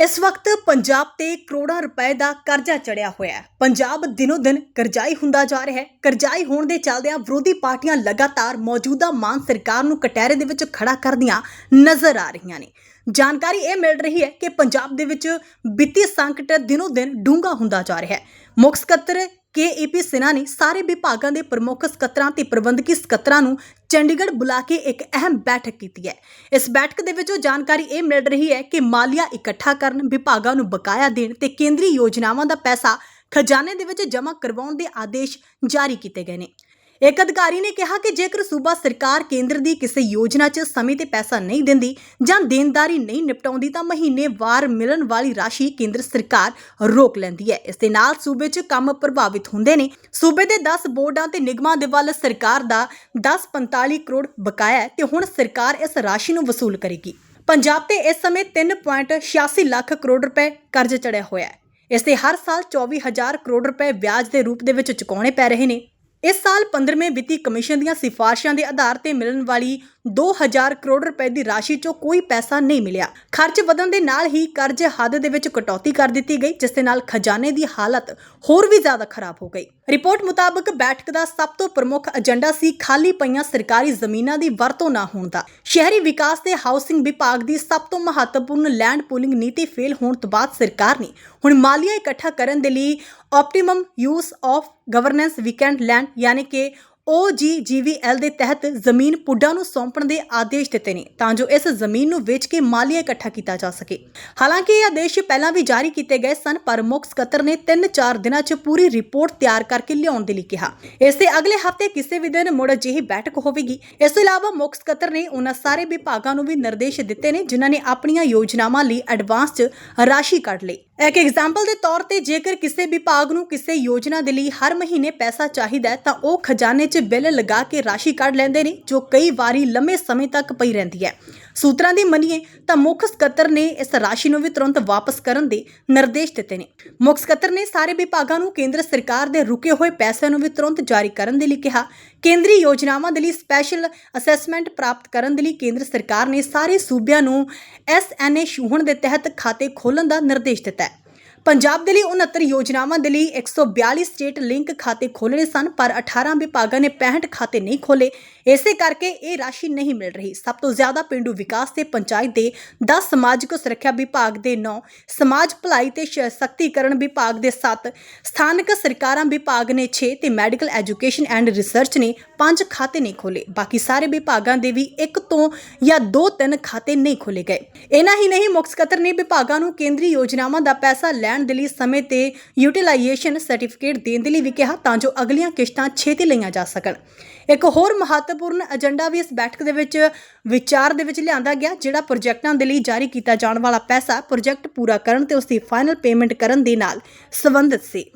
ਇਸ ਵਕਤ ਪੰਜਾਬ ਤੇ ਕਰੋੜਾਂ ਰੁਪਏ ਦਾ ਕਰਜ਼ਾ ਚੜਿਆ ਹੋਇਆ ਹੈ। ਪੰਜਾਬ ਦਿਨੋ ਦਿਨ ਕਰਜ਼ਾਈ ਹੁੰਦਾ ਜਾ ਰਿਹਾ ਹੈ। ਕਰਜ਼ਾਈ ਹੋਣ ਦੇ ਚੱਲਦਿਆਂ ਵਿਰੋਧੀ ਪਾਰਟੀਆਂ ਲਗਾਤਾਰ ਮੌਜੂਦਾ ਮਾਨ ਸਰਕਾਰ ਨੂੰ ਕਟਹਿਰੇ ਦੇ ਵਿੱਚ ਖੜਾ ਕਰਦੀਆਂ ਨਜ਼ਰ ਆ ਰਹੀਆਂ ਨੇ। ਜਾਣਕਾਰੀ ਇਹ ਮਿਲ ਰਹੀ ਹੈ ਕਿ ਪੰਜਾਬ ਦੇ ਵਿੱਚ ਵਿੱਤੀ ਸੰਕਟ ਦਿਨੋ ਦਿਨ ਡੂੰਘਾ ਹੁੰਦਾ ਜਾ ਰਿਹਾ ਹੈ। ਮੁੱਖ ਸਕੱਤਰ ਕੇਏਪੀ ਸਿਨਹਾ ਨੇ ਸਾਰੇ ਵਿਭਾਗਾਂ ਦੇ ਪ੍ਰਮੁੱਖ ਸਕੱਤਰਾਂ ਤੇ ਪ੍ਰਬੰਧਕੀ ਸਕੱਤਰਾਂ ਨੂੰ ਚੰਡੀਗੜ੍ਹ ਬੁਲਾ ਕੇ ਇੱਕ ਅਹਿਮ ਬੈਠਕ ਕੀਤੀ ਹੈ। ਇਸ ਬੈਠਕ ਦੇ ਵਿੱਚੋਂ ਜਾਣਕਾਰੀ ਇਹ ਮਿਲ ਰਹੀ ਹੈ ਕਿ ਮਾਲੀਆ ਇਕੱਠਾ ਕਰਨ, ਵਿਭਾਗਾਂ ਨੂੰ ਬਕਾਇਆ ਦੇਣ ਤੇ ਕੇਂਦਰੀ ਯੋਜਨਾਵਾਂ ਦਾ ਪੈਸਾ ਖਜ਼ਾਨੇ ਦੇ ਵਿੱਚ ਜਮ੍ਹਾਂ ਕਰਵਾਉਣ ਦੇ ਆਦੇਸ਼ ਜਾਰੀ ਕੀਤੇ ਗਏ ਨੇ। ਇੱਕ ਅਧਿਕਾਰੀ ਨੇ ਕਿਹਾ ਕਿ ਜੇਕਰ ਸੂਬਾ ਸਰਕਾਰ ਕੇਂਦਰ ਦੀ ਕਿਸੇ ਯੋਜਨਾ 'ਚ ਸਮੇਂ ਤੇ ਪੈਸਾ ਨਹੀਂ ਦਿੰਦੀ ਜਾਂ ਦੇਣਦਾਰੀ ਨਹੀਂ ਨਿਪਟਾਉਂਦੀ, ਤਾਂ ਮਹੀਨੇਵਾਰ ਮਿਲਣ ਵਾਲੀ ਰਾਸ਼ੀ ਕੇਂਦਰ ਸਰਕਾਰ ਰੋਕ ਲੈਂਦੀ ਹੈ। ਇਸ ਦੇ ਨਾਲ ਸੂਬੇ 'ਚ ਕੰਮ ਪ੍ਰਭਾਵਿਤ ਹੁੰਦੇ ਨੇ। ਸੂਬੇ ਦੇ 10 ਬੋਰਡਾਂ ਤੇ ਨਿਗਮਾਂ ਦੇ ਵੱਲ ਸਰਕਾਰ ਦਾ 10-45 ਕਰੋੜ ਬਕਾਇਆ ਹੈ ਤੇ ਹੁਣ ਸਰਕਾਰ ਇਸ ਰਾਸ਼ੀ ਨੂੰ ਵਸੂਲ ਕਰੇਗੀ। ਪੰਜਾਬ ਤੇ ਇਸ ਸਮੇਂ 3.86 ਲੱਖ ਕਰੋੜ ਰੁਪਏ ਕਰਜ਼ ਚੜਿਆ ਹੋਇਆ ਹੈ। ਇਸ ਤੇ ਹਰ ਸਾਲ 24000 ਕਰੋੜ ਰੁਪਏ ਵਿਆਜ ਦੇ ਰੂਪ ਦੇ ਵਿੱਚ ਚੁਕਾਉਣੇ ਪੈ ਰਹੇ ਨੇ। ਇਸ ਸਾਲ 15ਵੇਂ ਵਿੱਤੀ ਕਮਿਸ਼ਨ ਦੀਆਂ ਸਿਫਾਰਸ਼ਾਂ ਦੇ ਆਧਾਰ ਤੇ ਮਿਲਣ ਵਾਲੀ 2000 ਕਰੋੜ ਰੁਪਏ ਦੀ ਰਾਸ਼ੀ 'ਚੋਂ ਕੋਈ ਪੈਸਾ ਨਹੀਂ ਮਿਲਿਆ। ਖਰਚ ਵਧਣ ਦੇ ਨਾਲ ਹੀ ਕਰਜ਼ ਹੱਦ ਦੇ ਵਿੱਚ ਕਟੌਤੀ ਕਰ ਦਿੱਤੀ ਗਈ, ਜਿਸ ਦੇ ਨਾਲ ਖਜ਼ਾਨੇ ਦੀ ਹਾਲਤ ਹੋਰ ਵੀ ਜ਼ਿਆਦਾ ਖਰਾਬ ਹੋ ਗਈ। ਰਿਪੋਰਟ ਮੁਤਾਬਕ ਬੈਠਕ ਦਾ ਸਭ ਤੋਂ ਪ੍ਰਮੁੱਖ ਏਜੰਡਾ ਸੀ ਖਾਲੀ ਪਈਆਂ ਸਰਕਾਰੀ ਜ਼ਮੀਨਾਂ ਦੀ ਵਰਤੋਂ ਨਾ ਹੋਣ ਦਾ। ਸ਼ਹਿਰੀ ਵਿਕਾਸ ਤੇ ਹਾਊਸਿੰਗ ਵਿਭਾਗ ਦੀ ਸਭ ਤੋਂ ਮਹੱਤਵਪੂਰਨ ਲੈਂਡ ਪੂਲਿੰਗ ਨੀਤੀ ਫੇਲ ਹੋਣ ਤੋਂ ਬਾਅਦ ਸਰਕਾਰ ਨੇ ਹੁਣ ਮਾਲੀਆ ਇਕੱਠਾ ਕਰਨ ਦੇ ਲਈ optimum use of government vacant land ਯਾਨੀ ਕਿ OGGVL ਦੇ ਤਹਿਤ ਜ਼ਮੀਨ ਪੁੱਡਾਂ ਨੂੰ ਸੌਂਪਣ ਦੇ ਆਦੇਸ਼ ਦਿੱਤੇ ਨੇ ਤਾਂ ਜੋ ਇਸ ਜ਼ਮੀਨ ਨੂੰ ਵੇਚ ਕੇ ਮਾਲੀਆ ਇਕੱਠਾ ਕੀਤਾ ਜਾ ਸਕੇ। ਹਾਲਾਂਕਿ ਇਹ ਆਦੇਸ਼ ਪਹਿਲਾਂ ਵੀ ਜਾਰੀ ਕੀਤੇ ਗਏ ਸਨ, ਪਰ ਮੁੱਖ ਸਕੱਤਰ ਨੇ 3-4 ਦਿਨਾਂ 'ਚ ਪੂਰੀ ਰਿਪੋਰਟ ਤਿਆਰ ਕਰਕੇ ਲਿਆਉਣ ਦੇ ਲਈ ਕਿਹਾ। ਇਸ ਦੇ ਅਗਲੇ ਹਫ਼ਤੇ ਕਿਸੇ ਵੀ ਦਿਨ ਮੁੜ ਅਜਿਹੀ ਬੈਠਕ ਹੋਵੇਗੀ। ਇਸ ਤੋਂ ਇਲਾਵਾ ਮੁੱਖ ਸਕੱਤਰ ਨੇ ਉਹਨਾਂ ਸਾਰੇ ਵਿਭਾਗਾਂ ਨੂੰ ਵੀ ਨਿਰਦੇਸ਼ ਦਿੱਤੇ ਨੇ, ਜਿਨ੍ਹਾਂ ਨੇ ਆਪਣੀਆਂ ਯੋਜਨਾਵਾਂ ਲਈ ਐਡਵਾਂਸ 'ਚ ਰਾਸ਼ੀ ਕੱਢ ਲਈ। ਇੱਕ ਐਗਜ਼ਾਮਪਲ ਦੇ ਤੌਰ ਤੇ ਜੇਕਰ ਕਿਸੇ ਵਿਭਾਗ ਨੂੰ ਕਿਸੇ ਯੋਜਨਾ ਦੇ ਲਈ ਹਰ ਮਹੀਨੇ ਪੈਸਾ ਚਾਹੀਦਾ ਹੈ, ਤਾਂ ਉਹ ਖਜ਼ਾਨੇ 'ਚ ਬਿੱਲ ਲਗਾ ਕੇ ਰਾਸ਼ੀ ਕੱਢ ਲੈਂਦੇ ਨੇ, ਜੋ ਕਈ ਵਾਰੀ ਲੰਮੇ ਸਮੇਂ ਤੱਕ ਪਈ ਰਹਿੰਦੀ ਹੈ। ਸੂਤਰਾਂ ਦੀ ਮੰਨੀਏ, ਤਾਂ ਮੁੱਖ ਸਕੱਤਰ ਨੇ ਇਸ ਰਾਸ਼ੀ ਨੂੰ ਵੀ ਤੁਰੰਤ ਵਾਪਸ ਕਰਨ ਦੇ ਨਿਰਦੇਸ਼ ਦਿੱਤੇ ਨੇ। ਮੁੱਖ ਸਕੱਤਰ ਨੇ ਸਾਰੇ ਵਿਭਾਗਾਂ ਨੂੰ ਕੇਂਦਰ ਸਰਕਾਰ ਦੇ ਰੁਕੇ ਹੋਏ ਪੈਸਿਆਂ ਨੂੰ ਵੀ ਤੁਰੰਤ ਜਾਰੀ ਕਰਨ ਦੇ ਲਈ ਕਿਹਾ। ਕੇਂਦਰੀ ਯੋਜਨਾਵਾਂ ਦੇ ਲਈ ਸਪੈਸ਼ਲ ਅਸੈਸਮੈਂਟ ਪ੍ਰਾਪਤ ਕਰਨ ਦੇ ਲਈ ਕੇਂਦਰ ਸਰਕਾਰ ਨੇ ਸਾਰੇ ਸੂਬਿਆਂ ਨੂੰ ਐਸਐਨਏ ਸ਼ੂਹਣ ਦੇ ਤਹਿਤ ਖਾਤੇ ਖੋਲਣ ਦਾ ਨਿਰਦੇਸ਼ ਦਿੱਤਾ ਪੰਜਾਬ ਦੇ ਲਈ 69 ਯੋਜਨਾਵਾਂ ਦੇ ਲਈ 142 ਸਟੇਟ ਲਿੰਕ ਖਾਤੇ ਖੋਲਣੇ ਸਨ, ਪਰ 18 ਵਿਭਾਗਾਂ ਨੇ 65 ਖਾਤੇ ਨਹੀਂ ਖੋਲੇ ਇਸੇ ਕਰਕੇ ਇਹ ਰਾਸ਼ੀ ਨਹੀਂ ਮਿਲ ਰਹੀ। ਸਭ ਤੋਂ ਜ਼ਿਆਦਾ ਪਿੰਡੂ ਵਿਕਾਸ ਤੇ ਪੰਚਾਇਤ ਦੇ 10 ਸਮਾਜਿਕ ਸੁਰੱਖਿਆ ਵਿਭਾਗ ਦੇ 9 ਸਮਾਜ ਭਲਾਈ ਤੇ ਸਸ਼ਕਤੀਕਰਨ ਵਿਭਾਗ ਦੇ 7 ਸਥਾਨਕ ਸਰਕਾਰਾਂ ਵਿਭਾਗ ਨੇ 6 ਤੇ ਮੈਡੀਕਲ ਐਜੂਕੇਸ਼ਨ ਐਂਡ ਰਿਸਰਚ ਨੇ 5 ਖਾਤੇ ਨਹੀਂ ਖੋਲੇ ਬਾਕੀ ਸਾਰੇ ਵਿਭਾਗਾਂ ਦੇ ਵੀ ਇੱਕ ਤੋਂ ਜਾਂ ਦੋ ਤਿੰਨ ਖਾਤੇ ਨਹੀਂ ਖੋਲੇ ਗਏ। ਇਹਨਾਂ ਹੀ ਨਹੀਂ ਮੁੱਖ ਸਕੱਤਰ ਨੇ ਵਿਭਾਗਾਂ ਨੂੰ ਕੇਂਦਰੀ ਯੋਜਨਾਵਾਂ ਦਾ ਪੈਸਾ ਲੈਣ ਦੇ ਲਈ ਸਮੇਂ ਤੇ ਯੂਟਿਲਾਈਜੇਸ਼ਨ ਸਰਟੀਫਿਕੇਟ ਦੇਣ ਦੇ ਲਈ ਵੀ ਕਿਹਾ ਤਾਂ ਜੋ ਅਗਲੀਆਂ ਕਿਸ਼ਤਾਂ ਛੇਤੀ ਲਈਆਂ ਜਾ ਸਕਣ। ਇੱਕ ਹੋਰ ਮਹੱਤਵਪੂਰਨ ਏਜੰਡਾ ਵੀ ਇਸ ਬੈਠਕ ਦੇ ਵਿੱਚ ਵਿਚਾਰ ਦੇ ਵਿੱਚ ਲਿਆਂਦਾ ਗਿਆ, ਜਿਹੜਾ ਪ੍ਰੋਜੈਕਟਾਂ ਦੇ ਲਈ ਜਾਰੀ ਕੀਤਾ ਜਾਣ ਵਾਲਾ ਪੈਸਾ ਪ੍ਰੋਜੈਕਟ ਪੂਰਾ ਕਰਨ ਤੇ ਉਸ ਦੀ ਫਾਈਨਲ ਪੇਮੈਂਟ ਕਰਨ ਦੇ ਨਾਲ ਸੰਬੰਧਿਤ ਸੀ।